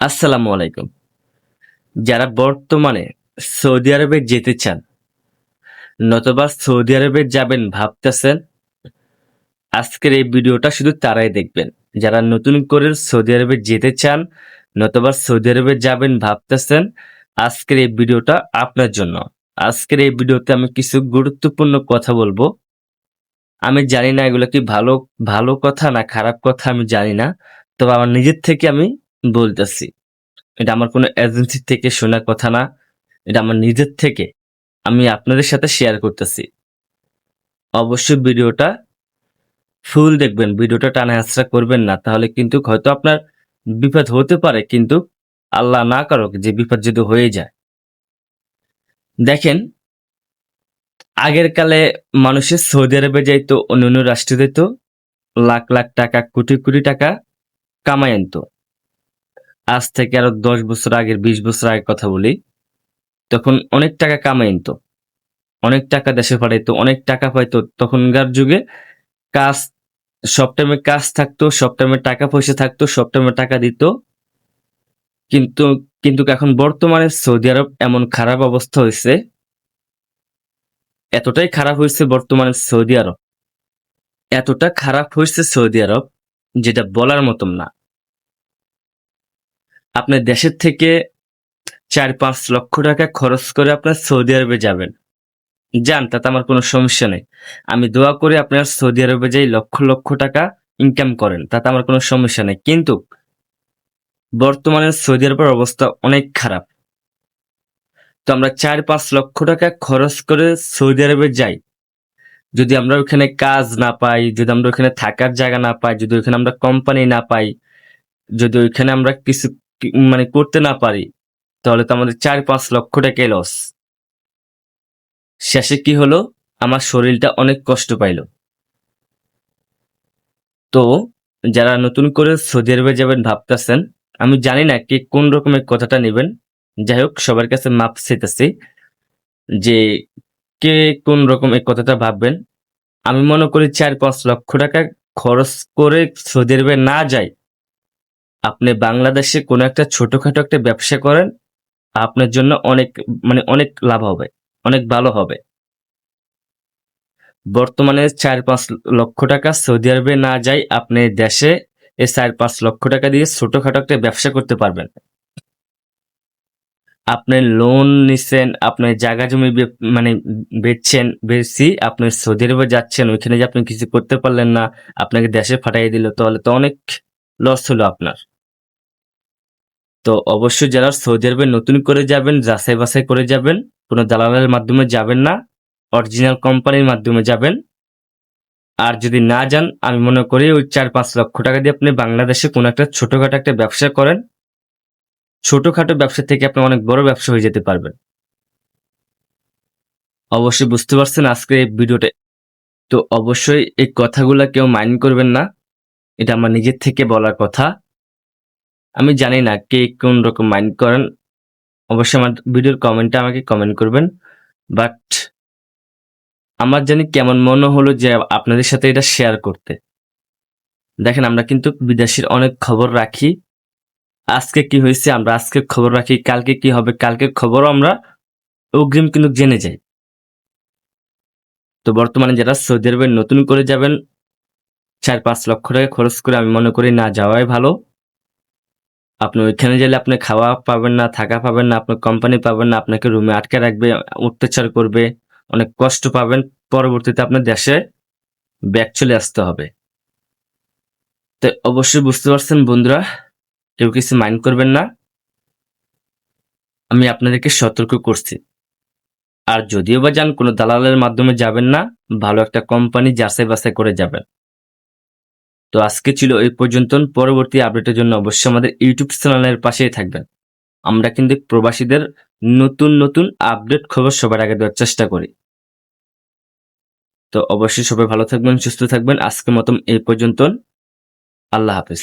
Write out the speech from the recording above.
আসসালামু আলাইকুম। যারা বর্তমানে সৌদি আরবে যেতে চান নতবা সৌদি আরবে যাবেন ভাবতেছেন, আজকের এই ভিডিওটা শুধু তারাই দেখবেন। যারা নতুন করে সৌদি আরবে যেতে চান নতবা সৌদি আরবে যাবেন ভাবতেছেন, আজকের এই ভিডিওটা আপনার জন্য। আজকের এই ভিডিওতে আমি কিছু গুরুত্বপূর্ণ কথা বলব। আমি জানি না এগুলো কি ভালো ভালো কথা না খারাপ কথা আমি জানি না, তবে আমার নিজের থেকে আমি বলতেছি। এটা আমার কোনো এজেন্সি থেকে শোনা কথা না। এটা আমার নিজের থেকে আমি আপনাদের সাথে শেয়ার করতেছি। অবশ্যই ভিডিওটা ফুল দেখবেন। ভিডিওটা টানা হাসরা করবেন না। তাহলে কিন্তু হয়তো আপনার বিপদ হতে পারে, কিন্তু আল্লাহ না করুক যে বিপদ যদি হয়ে যায়। দেখেন, আগের কালে মানুষের সৌদি আরবে যাইতো অন্য অন্য রাষ্ট্রে যেত লাখ লাখ টাকা, কোটি কোটি টাকা কামাই আনতো। আজ থেকে আরও দশ বছর আগের বিশ বছর আগের কথা বলি, তখন অনেক টাকা কামাই আনতো, অনেক টাকা দেশে পাঠাইতো, অনেক টাকা পাইতো। তখনকার যুগে কাজ, সব টাইমে কাজ থাকতো, সব টাইমে টাকা পয়সা থাকতো, সব টাইমে টাকা দিত। কিন্তু কিন্তু এখন বর্তমানে সৌদি আরব এমন খারাপ অবস্থা হয়েছে এতটাই খারাপ হয়েছে বর্তমানে সৌদি আরব, এতটা খারাপ হয়েছে সৌদি আরব, যেটা বলার মতন না। আপনার দেশের থেকে চার পাঁচ লক্ষ টাকা খরচ করে আপনার সৌদি আরবে যাবেন। যান, তাতে আমার কোনো সমস্যা নেই। আমি দোয়া করে আপনার সৌদি আরবে যাই লক্ষ লক্ষ টাকা ইনকাম করেন, তাতে আমার কোনো সমস্যা নেই। কিন্তু বর্তমানে সৌদি আরবের অবস্থা অনেক খারাপ। তো আমরা চার পাঁচ লক্ষ টাকা খরচ করে সৌদি আরবে যাই। যদি আমরা ওখানে কাজ না পাই, যদি আমরা ওখানে থাকার জায়গা না পাই, যদি ওখানে আমরা কোম্পানি না পাই, যদি ওইখানে আমরা কিছু মানে করতে না পারি, তাহলে তো আমাদের চার পাঁচ লক্ষ টাকাই লস শেষে কি হলো? আমার শরীরটা অনেক কষ্ট পাইল। তো, যারা নতুন করে সৌদি আরবে যাবেন ভাবতেছেন, আমি জানি না কে কোন রকমের কথাটা নেবেন। যাই হোক, সবার কাছে মাপ চেতেছি যে কে কোন রকম এই কথাটা ভাববেন। আমি মনে করি চার পাঁচ লক্ষ টাকা খরচ করে সৌদি আরবে না যাই আপনি বাংলাদেশে কোনো একটা ছোটখাটো একটা ব্যবসা করেন, আপনার জন্য অনেক মানে অনেক লাভ হবে, অনেক ভালো হবে। বর্তমানে চার পাঁচ লক্ষ টাকা সৌদি আরবে না যাই আপনি দেশে এই চার পাঁচ লক্ষ টাকা দিয়ে ছোটখাটো একটা ব্যবসা করতে পারবেন। আপনি লোন নিছেন, আপনি জায়গা জমি মানে বেচছেন বেশি আপনি সৌদি আরবে যাচ্ছেন, ওইখানে যে আপনি কিছু করতে পারলেন না, আপনাকে দেশে ফাটাই দিল, তাহলে তো অনেক লস হলো আপনার। তো অবশ্যই যারা সৌদি আরবে নতুন করে যাবেন, যাচাই বাছাই করে যাবেন, কোনো দালালের মাধ্যমে যাবেন না অরিজিনাল কোম্পানির মাধ্যমে যাবেন। আর যদি না যান, আমি মনে করি ওই চার পাঁচ লক্ষ টাকা দিয়ে আপনি বাংলাদেশে কোনো একটা ছোটোখাটো একটা ব্যবসা করেন। ছোটোখাটো ব্যবসা থেকে আপনি অনেক বড় ব্যবসা হয়ে যেতে পারবেন। অবশ্যই বুঝতে পারছেন আজকে এই ভিডিওতে তো অবশ্যই এই কথাগুলো কেউ মাইন্ড করবেন না। এটা আমার নিজের থেকে বলার কথা। আমি জানি না কে কোন রকম মাইন্ড করেন। অবশ্যই আমার ভিডিওর কমেন্টে আমাকে কমেন্ট করবেন। বাট আমার জানি কেমন মনে হলো যে আপনাদের সাথে এটা শেয়ার করতে। দেখেন আমরা কিন্তু বিদেশের অনেক খবর রাখি। আজকে কি হয়েছে? আমরা আজকে খবর রাখি, কালকে কি হবে? কালকে খবরও আমরা অগ্রিম কিন্তু জেনে যাই। তো বর্তমানে যারা সৌদি আরবে নতুন করে যাবেন চার পাঁচ লক্ষ টাকা খরচ করে আমি মনে করি না, যাওয়াই ভালো। আপনি ওইখানে গেলে আপনি খাওয়া পাবেন না, থাকা পাবেন না, আপনার কোম্পানি পাবেন না, আপনাকে রুমে আটকে রাখবে, অত্যাচার করবে, অনেক কষ্ট পাবেন, পরবর্তীতে আপনার দেশে ব্যাক চলে আসতে হবে। তো অবশ্যই বুঝতে পারছেন বন্ধুরা, কেউ কিছু মাইন্ড করবেন না। আমি আপনাদেরকে সতর্ক করছি। আর যদিও বা যান, কোনো দালালের মাধ্যমে যাবেন না, ভালো একটা কোম্পানি যাচাই বাছাই করে যাবেন। তো আজকে ছিল এই পর্যন্ত পরবর্তী আপডেটের জন্য অবশ্যই আমাদের ইউটিউব চ্যানেলের পাশেই থাকবেন। আমরা কিন্তু প্রবাসীদের নতুন নতুন আপডেট খবর সবার আগে দেওয়ার চেষ্টা করি। তো অবশ্যই সবাই ভালো থাকবেন, সুস্থ থাকবেন। আজকের মতন এই পর্যন্ত আল্লাহ হাফেজ।